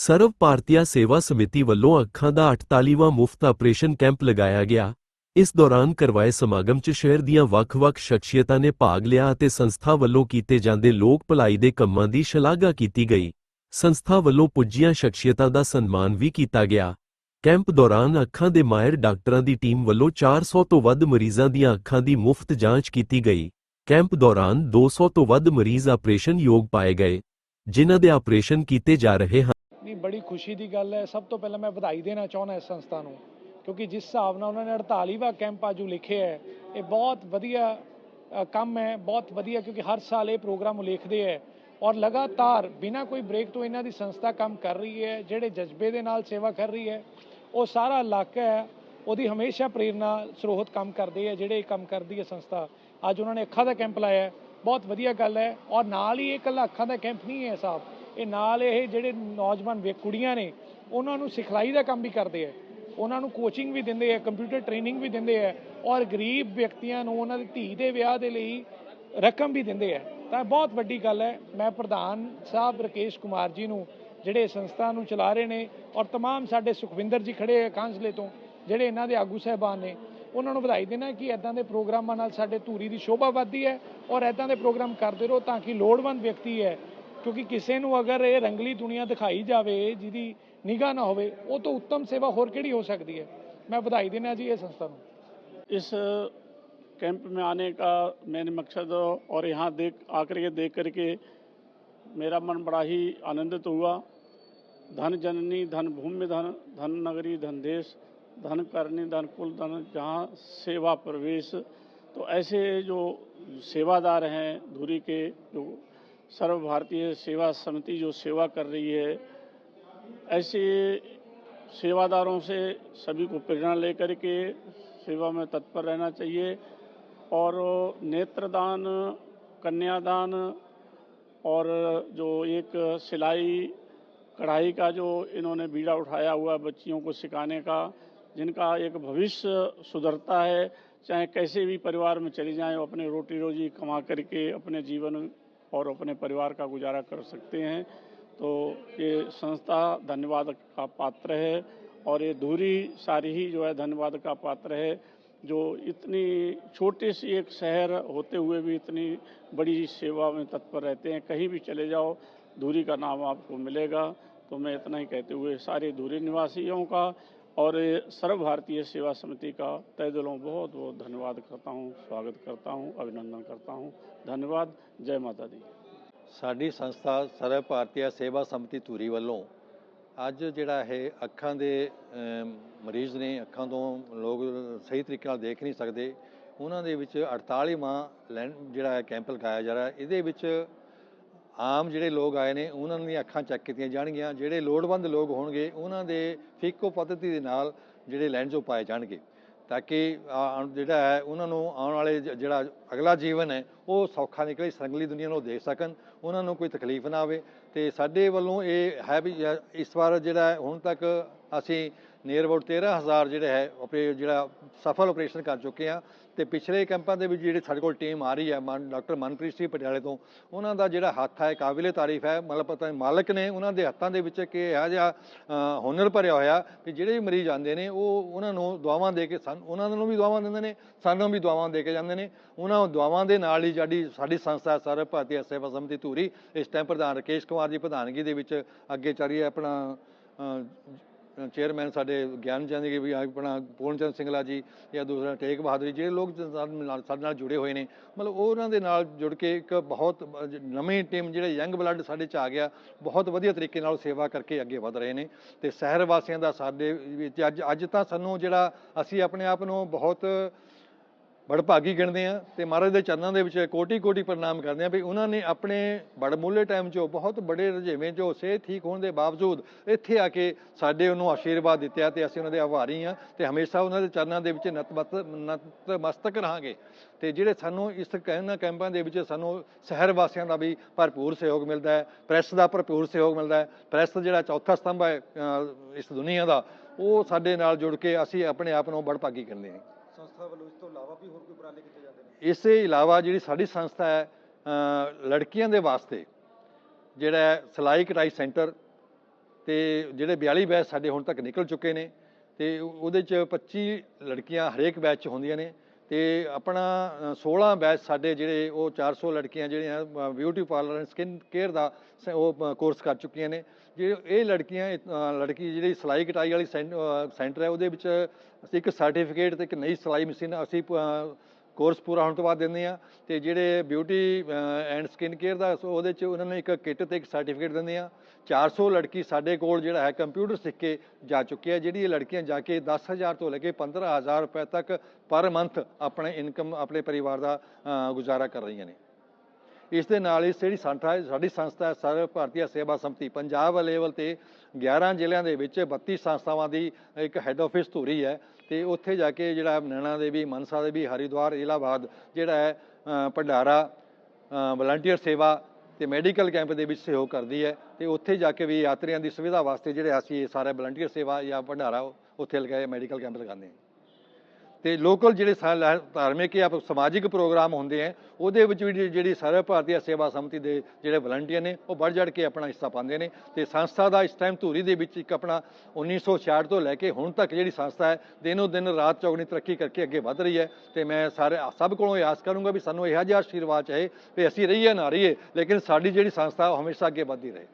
ਸਰਵ ਭਾਰਤੀਆ ਸੇਵਾ ਸਮਿਤੀ ਵੱਲੋਂ ਅੱਖਾਂ ਦਾ 48ਵਾਂ ਮੁਫਤ ਆਪਰੇਸ਼ਨ ਕੈਂਪ ਲਗਾਇਆ ਗਿਆ। ਇਸ ਦੌਰਾਨ ਕਰਵਾਏ ਸਮਾਗਮ 'ਚ ਸ਼ਹਿਰ ਦੀਆਂ ਵੱਖ-ਵੱਖ ਸ਼ਖਸੀਅਤਾਂ ਨੇ ਭਾਗ ਲਿਆ ਅਤੇ ਸੰਸਥਾ ਵੱਲੋਂ ਕੀਤੇ ਜਾਂਦੇ ਲੋਕ ਭਲਾਈ ਦੇ ਕੰਮਾਂ ਦੀ ਸ਼ਲਾਘਾ ਕੀਤੀ ਗਈ। ਸੰਸਥਾ ਵੱਲੋਂ ਪੁੱਜੀਆਂ ਸ਼ਖਸੀਅਤਾਂ ਦਾ ਸਨਮਾਨ ਵੀ ਕੀਤਾ ਗਿਆ। ਕੈਂਪ ਦੌਰਾਨ ਅੱਖਾਂ ਦੇ ਮਾਹਿਰ ਡਾਕਟਰਾਂ ਦੀ ਟੀਮ ਵੱਲੋਂ 400 ਤੋਂ ਵੱਧ ਮਰੀਜ਼ਾਂ ਦੀਆਂ ਅੱਖਾਂ ਦੀ ਮੁਫਤ ਜਾਂਚ ਕੀਤੀ ਗਈ। ਕੈਂਪ ਦੌਰਾਨ 200 ਤੋਂ ਵੱਧ ਮਰੀਜ਼ ਆਪਰੇਸ਼ਨ ਯੋਗ ਪਾਏ ਗਏ, ਜਿਨ੍ਹਾਂ ਦੇ ਆਪਰੇਸ਼ਨ ਕੀਤੇ ਜਾ ਰਹੇ ਹਨ। ਨਹੀਂ, ਬੜੀ ਖੁਸ਼ੀ ਦੀ ਗੱਲ ਹੈ। ਸਭ ਤੋਂ ਪਹਿਲਾਂ ਮੈਂ ਵਧਾਈ ਦੇਣਾ ਚਾਹੁੰਦਾ ਇਸ ਸੰਸਥਾ ਨੂੰ, ਕਿਉਂਕਿ ਜਿਸ ਹਿਸਾਬ ਨਾਲ ਉਹਨਾਂ ਨੇ 48ਵਾਂ ਕੈਂਪ ਆਜੂ ਲਿਖਿਆ ਹੈ, ਇਹ ਬਹੁਤ ਵਧੀਆ ਕੰਮ ਹੈ, ਬਹੁਤ ਵਧੀਆ, ਕਿਉਂਕਿ ਹਰ ਸਾਲ ਇਹ ਪ੍ਰੋਗਰਾਮ ਲਿਖਦੇ ਹੈ। ਔਰ ਲਗਾਤਾਰ ਬਿਨਾਂ ਕੋਈ ਬ੍ਰੇਕ ਤੋਂ ਇਹਨਾਂ ਦੀ ਸੰਸਥਾ ਕੰਮ ਕਰ ਰਹੀ ਹੈ, ਜਿਹੜੇ ਜਜ਼ਬੇ ਦੇ ਨਾਲ ਸੇਵਾ ਕਰ ਰਹੀ ਹੈ, ਉਹ ਸਾਰਾ ਇਲਾਕਾ ਹੈ, ਉਹਦੀ ਹਮੇਸ਼ਾ ਪ੍ਰੇਰਨਾ ਸਰੋਤ ਕੰਮ ਕਰਦੇ ਹੈ, ਜਿਹੜੇ ਇਹ ਕੰਮ ਕਰਦੀ ਹੈ ਸੰਸਥਾ। ਅੱਜ ਉਹਨਾਂ ਨੇ ਅੱਖਾਂ ਦਾ ਕੈਂਪ ਲਾਇਆ ਬਹੁਤ ਵਧੀਆ ਗੱਲ ਹੈ। ਔਰ ਨਾਲ ਹੀ ਇਹ ਇਕੱਲਾ ਅੱਖਾਂ ਦਾ ਕੈਂਪ ਨਹੀਂ ਹੈ ਸਾਹਿਬ ਇਹ ਨਾਲ ਇਹ ਜਿਹੜੇ ਨੌਜਵਾਨ ਵੇ ਕੁੜੀਆਂ ਨੇ, ਉਹਨਾਂ ਨੂੰ ਸਿਖਲਾਈ ਦਾ ਕੰਮ ਵੀ ਕਰਦੇ ਆ। ਉਹਨਾਂ ਨੂੰ ਕੋਚਿੰਗ ਵੀ ਦਿੰਦੇ ਆ ਕੰਪਿਊਟਰ ਟ੍ਰੇਨਿੰਗ ਵੀ ਦਿੰਦੇ ਆ ਔਰ ਗਰੀਬ ਵਿਅਕਤੀਆਂ ਨੂੰ ਉਹਨਾਂ ਦੀ ਧੀ ਦੇ ਵਿਆਹ ਦੇ ਲਈ ਰਕਮ ਵੀ ਦਿੰਦੇ ਆ। ਤਾਂ ਬਹੁਤ ਵੱਡੀ ਗੱਲ ਹੈ। ਮੈਂ ਪ੍ਰਧਾਨ ਸਾਹਿਬ ਰਕੇਸ਼ ਕੁਮਾਰ ਜੀ ਨੂੰ, ਜਿਹੜੇ ਸੰਸਥਾ ਨੂੰ ਚਲਾ ਰਹੇ ਨੇ ਔਰ ਤਮਾਮ ਸਾਡੇ ਸੁਖਵਿੰਦਰ ਜੀ ਖੜੇ ਆ ਕਾਂਸਲੇ ਤੋਂ, ਜਿਹੜੇ ਇਹਨਾਂ ਦੇ ਆਗੂ ਸਹਿਬਾਨ ਨੇ, ਉਹਨਾਂ ਨੂੰ ਵਧਾਈ ਦੇਣਾ ਕਿ ਐਦਾਂ ਦੇ ਪ੍ਰੋਗਰਾਮਾਂ ਨਾਲ ਸਾਡੇ ਧੂਰੀ ਦੀ ਸ਼ੋਭਾ ਵਧਦੀ ਹੈ ਔਰ ਐਦਾਂ ਦੇ ਪ੍ਰੋਗਰਾਮ ਕਰਦੇ ਰਹੋ ਤਾਂ ਕਿ ਲੋੜਵੰਦ ਵਿਅਕਤੀ ਹੈ ਕਿਉਂਕਿ ਕਿਸੇ ਨੂੰ ਅਗਰ ਇਹ ਰੰਗਲੀ ਦੁਨੀਆ ਦਿਖਾਈ ਜਾਵੇ ਜਿਹਦੀ ਨਿਗਾਹ ਨਾ ਹੋਵੇ ਉਹ ਤੋਂ ਉੱਤਮ ਸੇਵਾ ਹੋਰ ਕਿਹੜੀ ਹੋ ਸਕਦੀ ਹੈ ਮੈਂ ਵਧਾਈ ਦੇਣਾ ਜੀ ਇਹ ਸੰਸਥਾ ਨੂੰ इस कैंप में आने का मैंने मकसद और यहाँ देख आकर के देख करके मेरा मन बड़ा ही आनंदित हुआ धन जननी धन भूमि धन धन नगरी धन देश धन करनी धन कुल धन जहाँ सेवा प्रवेश तो ऐसे जो सेवादार हैं धुरी के जो सर्व भारतीय सेवा समिति जो सेवा कर रही है, ऐसे सेवादारों से सभी को प्रेरणा लेकर के सेवा में तत्पर रहना चाहिए और नेत्रदान, कन्यादान और जो एक सिलाई, कढ़ाई का जो इन्होंने बीड़ा उठाया हुआ बच्चियों को सिखाने का, जिनका एक भविष्य सुधरता है, चाहे कैसे भी परिवार में चली जाएँ अपने रोटी रोजी कमा करके, अपने जीवन और अपने परिवार का गुजारा कर सकते हैं। तो ये संस्था धन्यवाद का पात्र है और ये धूरी सारी ही जो है धन्यवाद का पात्र है, जो इतनी छोटे सी एक शहर होते हुए भी इतनी बड़ी सेवा में तत्पर रहते हैं। कहीं भी चले जाओ, धूरी का नाम आपको मिलेगा। तो मैं इतना ही कहते हुए सारे धूरी निवासियों का और सर्व भारतीय सेवा समिति का तय दिलों बहुत बहुत धन्यवाद करता हूँ स्वागत करता हूँ अभिनंदन करता हूँ धन्यवाद ਜੈ ਮਾਤਾ ਦੀ। ਸਾਡੀ ਸੰਸਥਾ ਸਰਵ ਭਾਰਤੀ ਸੇਵਾ ਸਮਿਤੀ ਧੂਰੀ ਵੱਲੋਂ ਅੱਜ ਜਿਹੜਾ ਇਹ ਅੱਖਾਂ ਦੇ ਮਰੀਜ਼ ਨੇ, ਅੱਖਾਂ ਤੋਂ ਲੋਕ ਸਹੀ ਤਰੀਕੇ ਨਾਲ ਦੇਖ ਨਹੀਂ ਸਕਦੇ, ਉਹਨਾਂ ਦੇ ਵਿੱਚ 48ਵਾਂ ਜਿਹੜਾ ਕੈਂਪ ਲਗਾਇਆ ਜਾ ਰਿਹਾ, ਇਹਦੇ ਵਿੱਚ ਆਮ ਜਿਹੜੇ ਲੋਕ ਆਏ ਨੇ, ਉਹਨਾਂ ਦੀਆਂ ਅੱਖਾਂ ਚੈੱਕ ਕੀਤੀਆਂ ਜਾਣਗੀਆਂ। ਜਿਹੜੇ ਲੋੜਵੰਦ ਲੋਕ ਹੋਣਗੇ, ਉਹਨਾਂ ਦੇ ਫੀਕੋ ਪੱਧਤੀ ਦੇ ਨਾਲ ਜਿਹੜੇ ਲੈਂਸ ਉਹ ਪਾਏ ਜਾਣਗੇ। ਤਾਂ ਕਿ ਜਿਹੜਾ ਹੈ, ਉਹਨਾਂ ਨੂੰ ਆਉਣ ਵਾਲੇ ਜਿਹੜਾ ਅਗਲਾ ਜੀਵਨ ਹੈ, ਉਹ ਸੌਖਾ ਨਿਕਲੇ ਸੰਗਲੀ ਦੁਨੀਆ ਨੂੰ ਦੇਖ ਸਕਣ। ਉਹਨਾਂ ਨੂੰ ਕੋਈ ਤਕਲੀਫ ਨਾ ਆਵੇ। ਤੇ ਸਾਡੇ ਵੱਲੋਂ ਇਹ ਹੈ ਵੀ ਇਸ ਵਾਰ ਜਿਹੜਾ ਹੁਣ ਤੱਕ ਅਸੀਂ ਨੀਅਰ ਅਬਾਊਟ 13000 ਜਿਹੜੇ ਹੈ ਆਪਰੇ ਜਿਹੜਾ ਸਫਲ ਆਪਰੇਸ਼ਨ ਕਰ ਚੁੱਕੇ ਆ ਤੇ ਪਿਛਲੇ ਕੈਂਪਾਂ ਦੇ ਵਿੱਚ ਜਿਹੜੇ ਸਾਡੇ ਕੋਲ ਟੀਮ ਆ ਰਹੀ ਹੈ, ਮਨ, ਡਾਕਟਰ ਮਨਪ੍ਰੀਤ ਸਿੰਘ ਪਟਿਆਲੇ ਤੋਂ, ਉਹਨਾਂ ਦਾ ਜਿਹੜਾ ਹੱਥ ਹੈ, ਕਾਬਿਲੇ ਤਾਰੀਫ ਹੈ, ਮਤਲਬ ਪਤਾ ਮਾਲਕ ਨੇ ਉਹਨਾਂ ਦੇ ਹੱਥਾਂ ਦੇ ਵਿੱਚ ਕਿ ਇਹੋ ਜਿਹਾ ਹੁਨਰ ਭਰਿਆ ਹੋਇਆ ਕਿ ਜਿਹੜੇ ਵੀ ਮਰੀਜ਼ ਆਉਂਦੇ ਨੇ, ਉਹ ਉਹਨਾਂ ਨੂੰ ਦੁਆਵਾਂ ਦੇ ਕੇ ਸਾਨੂੰ, ਉਹਨਾਂ ਨੂੰ ਵੀ ਦੁਆਵਾਂ ਦਿੰਦੇ ਨੇ, ਸਾਨੂੰ ਵੀ ਦੁਆਵਾਂ ਦੇ ਕੇ ਜਾਂਦੇ ਨੇ। ਉਹਨਾਂ ਦੁਆਵਾਂ ਦੇ ਨਾਲ ਹੀ ਸਾਡੀ ਸਾਡੀ ਸੰਸਥਾ ਸਰਵ ਭਾਰਤੀ ਸੇਵਾ ਸਮਿਤੀ ਧੂਰੀ, ਇਸ ਟਾਈਮ ਪ੍ਰਧਾਨ ਰਕੇਸ਼ ਕੁਮਾਰ ਜੀ ਪ੍ਰਧਾਨਗੀ ਦੇ ਵਿੱਚ ਅੱਗੇ ਚੱਲ ਰਹੀ ਹੈ ਆਪਣਾ ਚੇਅਰਮੈਨ ਸਾਡੇ ਗਿਆਨ ਚੰਦ ਜੀ ਵੀ ਆਪਣਾ ਪੂਰਨ ਚੰਦ ਸਿੰਗਲਾ ਜੀ ਜਾਂ ਦੂਸਰਾ ਟੇਕ ਬਹਾਦਰ ਜੀ ਜਿਹੜੇ ਲੋਕ ਸਾਡੇ ਨਾਲ ਸਾਡੇ ਨਾਲ ਜੁੜੇ ਹੋਏ ਨੇ। ਮਤਲਬ ਉਹਨਾਂ ਦੇ ਨਾਲ ਜੁੜ ਕੇ ਇੱਕ ਬਹੁਤ ਨਵੀਂ ਟੀਮ ਜਿਹੜੇ ਯੰਗ ਬਲੱਡ ਸਾਡੇ ਚ ਆ ਗਿਆ, ਬਹੁਤ ਵਧੀਆ ਤਰੀਕੇ ਨਾਲ ਸੇਵਾ ਕਰਕੇ ਅੱਗੇ ਵਧ ਰਹੇ ਨੇ। ਤੇ ਸ਼ਹਿਰ ਵਾਸੀਆਂ ਦਾ ਸਾਡੇ ਵਿੱਚ ਅੱਜ ਅੱਜ ਤਾਂ ਸਾਨੂੰ ਜਿਹੜਾ ਅਸੀਂ ਆਪਣੇ ਆਪ ਨੂੰ ਬਹੁਤ ਬੜਭਾਗੀ ਗਿਣਦੇ ਆ ਤੇ ਮਹਾਰਾਜ ਦੇ ਚਰਨਾਂ ਦੇ ਵਿੱਚ ਕੋਟੀ ਕੋਟੀ ਪ੍ਰਣਾਮ ਕਰਦੇ ਆ ਵੀ ਉਹਨਾਂ ਨੇ ਆਪਣੇ ਬੜਮੁੱਲੇ ਟਾਈਮ 'ਚੋਂ ਬਹੁਤ ਬੜੇ ਰੁਝੇਵੇਂ 'ਚੋਂ ਸਿਹਤ ਠੀਕ ਹੋਣ ਦੇ ਬਾਵਜੂਦ ਇੱਥੇ ਆ ਕੇ ਸਾਡੇ ਉਹਨੂੰ ਆਸ਼ੀਰਵਾਦ ਦਿੱਤਿਆ ਤੇ ਅਸੀਂ ਉਹਨਾਂ ਦੇ ਆਭਾਰੀ ਆ ਤੇ ਹਮੇਸ਼ਾ ਉਹਨਾਂ ਦੇ ਚਰਨਾਂ ਦੇ ਵਿੱਚ ਨਤਮਸਤ ਨਤਮਸਤਕ ਰਹਾਂਗੇ। ਤੇ ਜਿਹੜੇ ਸਾਨੂੰ ਇਸ ਕਹਿਣਾ ਕੈਂਪਾਂ ਦੇ ਵਿੱਚ ਸਾਨੂੰ ਸ਼ਹਿਰ ਵਾਸੀਆਂ ਦਾ ਵੀ ਭਰਪੂਰ ਸਹਿਯੋਗ ਮਿਲਦਾ ਹੈ, ਪ੍ਰੈਸ ਦਾ ਭਰਪੂਰ ਸਹਿਯੋਗ ਮਿਲਦਾ ਹੈ, ਪ੍ਰੈਸ ਜਿਹੜਾ ਚੌਥਾ ਸਤੰਭ ਹੈ ਇਸ ਦੁਨੀਆ ਦਾ, ਉਹ ਸਾਡੇ ਨਾਲ ਜੁੜ ਕੇ ਅਸੀਂ ਆਪਣੇ ਆਪ ਨੂੰ ਬੜਭਾਗੀ ਕਰਦੇ ਹਾਂ। ਸੰਸਥਾ ਵੱਲੋਂ ਇਸ ਤੋਂ ਇਲਾਵਾ ਵੀ ਹੋਰ ਕੋਈ ਉਪਰਾਲੇ ਕੀਤੇ ਜਾਂਦੇ ਨੇ? ਇਸੇ ਇਲਾਵਾ ਜਿਹੜੀ ਸਾਡੀ ਸੰਸਥਾ ਹੈ ਲੜਕੀਆਂ ਦੇ ਵਾਸਤੇ ਜਿਹੜਾ ਹੈ ਸਿਲਾਈ ਕਢਾਈ ਸੈਂਟਰ ਤੇ ਜਿਹੜੇ 42 ਬੈਚ ਸਾਡੇ ਹੁਣ ਤੱਕ ਨਿਕਲ ਚੁੱਕੇ ਨੇ ਤੇ ਉਹਦੇ ਚ 25 ਲੜਕੀਆਂ ਹਰੇਕ ਬੈਚ 'ਚ ਹੁੰਦੀਆਂ ਨੇ। ਤੇ ਆਪਣਾ ਅ, 16 ਬੈਚ ਸਾਡੇ ਜਿਹੜੇ ਉਹ 400 ਲੜਕੀਆਂ ਜਿਹੜੀਆਂ beauty parlour and skin care ਦਾ ਸ- ਉਹ ਕੋਰਸ ਕਰ ਚੁੱਕੀਆਂ ਨੇ। ਜੇ ਇਹ ਲੜਕੀਆਂ ਲੜਕੀ ਜਿਹੜੀ ਸਿਲਾਈ ਕਟਾਈ ਵਾਲੀ ਸੈਂ- ਸੈਂਟਰ ਹੈ ਉਹਦੇ ਵਿੱਚ ਅਸੀਂ ਇੱਕ ਸਰਟੀਫਿਕੇਟ ਤੇ ਇੱਕ ਨਈ ਸਿਲਾਈ ਮਸ਼ੀਨ ਅਸੀਂ ਕੋਰਸ ਪੂਰਾ ਹੋਣ ਤੋਂ ਬਾਅਦ ਦਿੰਦੇ ਆ ਤੇ ਜਿਹੜੇ ਬਿਊਟੀ ਐਂਡ ਸਕਿਨ ਕੇਅਰ ਦਾ ਉਹਦੇ ਚ ਉਹਨਾਂ ਨੇ ਇੱਕ ਕਿੱਟ ਤੇ ਇੱਕ ਸਰਟੀਫਿਕੇਟ ਦਿੰਦੇ ਆ 400 ਲੜਕੀ ਸਾਡੇ ਕੋਲ ਜਿਹੜਾ ਹੈ ਕੰਪਿਊਟਰ ਸਿੱਖ ਕੇ ਜਾ ਚੁੱਕੀ ਹੈ ਜਿਹੜੀ ਇਹ ਲੜਕੀਆਂ ਜਾ ਕੇ 10000 ਤੋਂ ਲੈ ਕੇ 15000 ਰੁਪਏ ਤੱਕ ਪਰ ਮੰਥ ਆਪਣੇ ਇਨਕਮ ਆਪਣੇ ਪਰਿਵਾਰ ਦਾ ਗੁਜ਼ਾਰਾ ਕਰ ਰਹੀਆਂ ਨੇ। ਇਸ ਦੇ ਨਾਲ ਹੀ ਜਿਹੜੀ ਸੰਸਥਾ ਸਾਡੀ ਸੰਸਥਾ ਸਰਵ ਭਾਰਤੀ ਸੇਵਾ ਸੰਪਤੀ ਪੰਜਾਬ ਲੈਵਲ ਤੇ 11 ਜ਼ਿਲ੍ਹਿਆਂ ਦੇ ਵਿੱਚ 32 ਸੰਸਥਾਵਾਂ ਦੀ ਇੱਕ ਹੈੱਡ ਆਫਿਸ ਧੂਰੀ ਹੈ। ਤੇ ਉੱਥੇ ਜਾ ਕੇ ਜਿਹੜਾ ਨੈਣਾ ਦੇਵੀ, ਮਨਸਾ ਦੇਵੀ, ਹਰਿਦੁਆਰ, ਇਲਾਹਾਬਾਦ ਜਿਹੜਾ ਹੈ ਭੰਡਾਰਾ ਵਲੰਟੀਅਰ ਸੇਵਾ ਤੇ ਮੈਡੀਕਲ ਕੈਂਪ ਦੇ ਵਿੱਚ ਸਹਿਯੋਗ ਕਰਦੀ ਹੈ ਤੇ ਉੱਥੇ ਜਾ ਕੇ ਵੀ ਯਾਤਰੀਆਂ ਦੀ ਸੁਵਿਧਾ ਵਾਸਤੇ ਜਿਹੜੇ ਅਸੀਂ ਇਹ ਸਾਰਾ ਵਲੰਟੀਅਰ ਸੇਵਾ ਜਾਂ ਭੰਡਾਰਾ ਉੱਥੇ ਲਗਾਏ ਮੈਡੀਕਲ ਕੈਂਪ ਲਗਾਉਂਦੇ ਹਾਂ। ਤੇ ਲੋਕਲ ਜਿਹੜੇ ਸਾ- ਲੈ- ਧਾਰਮਿਕ ਜਾਂ ਸਮਾਜਿਕ ਪ੍ਰੋਗਰਾਮ ਹੁੰਦੇ ਆ ਉਹਦੇ ਵਿੱਚ ਵੀ ਜਿਹੜੀ- ਜਿਹੜੀ ਸਰਵ ਭਾਰਤੀ ਸੇਵਾ ਸਮਿਤੀ ਦੇ ਜਿਹੜੇ ਵਲੰਟੀਅਰ ਨੇ, ਉਹ ਵੱਧ ਚੜ੍ਹ ਕੇ ਆਪਣਾ ਹਿੱਸਾ ਪਾਉਂਦੇ ਨੇ ਤੇ ਸੰਸਥਾ ਦਾ ਇਸ ਟਾਈਮ ਧੂਰੀ ਦੇ ਵਿੱਚ ਇੱਕ ਆਪਣਾ 1966 ਤੋਂ ਲੈ ਕੇ ਹੁਣ ਤੱਕ ਜਿਹੜੀ ਸੰਸਥਾ ਹੈ, ਦਿਨੋ ਦਿਨ ਰਾਤ ਚੌਗਣੀ ਤਰੱਕੀ ਕਰਕੇ ਅੱਗੇ ਵਧ ਰਹੀ ਹੈ ਤੇ ਮੈਂ ਸਾਰੇ, ਸਭ ਕੋਲੋਂ ਆਸ ਕਰੂੰਗਾ ਵੀ ਸਾਨੂੰ ਇਹੋ ਜਿਹਾ ਆਸ਼ੀਰਵਾਦ ਚਾਹੇ ਵੀ ਅਸੀਂ ਰਹੀਏ, ਨਾ ਰਹੀਏ, ਲੇਕਿਨ ਸਾਡੀ ਜਿਹੜੀ ਸੰਸਥਾ ਉਹ ਹਮੇਸ਼ਾ ਅੱਗੇ ਵਧਦੀ ਰਹੇ।